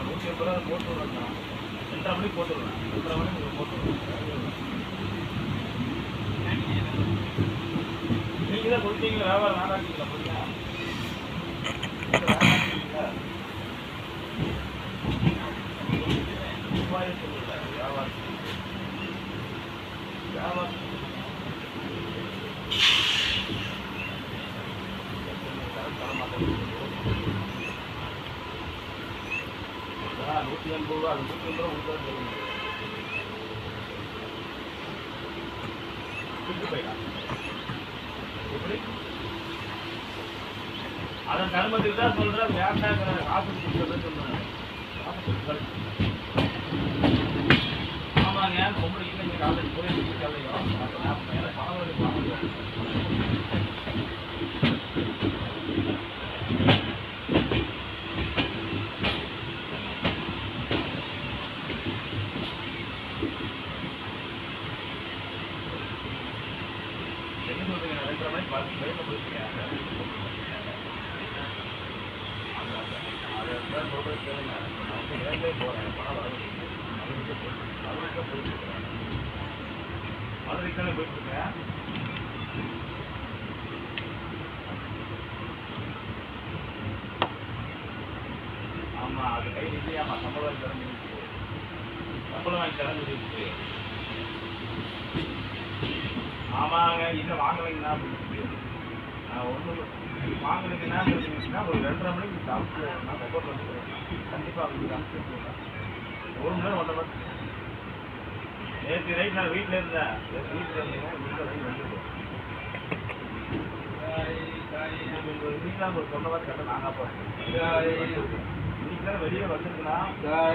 நூற்றி கூட போட்டு விடுறேன் ரெண்டரை மணிக்கு போட்டு விடுறேன் ரெண்டரை மணிக்கு போட்டு விடுறேன் நீங்க தான் கொடுத்தீங்க வியாபாரம் நாடாட்டீங்களா புரியுதா வியாபாரம் வியாபாரம் வியாபாரம் நூற்றி எண்பது ரூபா அது நூற்றி எண்பது ரூபா கொடுத்தா சொல்லுங்க போயிடலாம் எப்படி அதன் தர்மத்துக்கு தான் சொல்றேன் வேண்டாங்கிற காசு கொடுக்கறத சொல்றேன் காசு கொடுக்கறது. ஆமாங்க பொம்பளை இல்லைங்க காலேஜ் போய் காலையோ மதுரைக்கு போயிட்டு இருக்கேன் போயிட்டு ஆமா அது கையில் இல்லையாமா சம்பளம் வாங்கி சம்பளம் வாங்கி தர முடியுது ஆமாங்க இன்னும் வாங்கலைங்கண்ணா அப்படின்னு நான் ஒன்றும் வாங்கலைங்கன்னா சொல்லிங்கன்னா ஒரு ரெண்டரை மணிக்கு சாப்பிட்டு நான் மொபைல் கண்டிப்பாக அவங்களுக்கு அனுப்பிச்சு ஒரு மணி நேரம் ஒன்றரை மணி நேற்று நைட் நான் வீட்டில் இருந்தேன். வீட்டில் இருந்தீங்கன்னா வீட்டில் வந்து வந்துடுவேன் இன்னைக்கு ஒரு சொன்ன மாதிரி கட்ட நாங்கள் போகிறேன் இன்னைக்கு வெளியே வந்துருக்குன்னா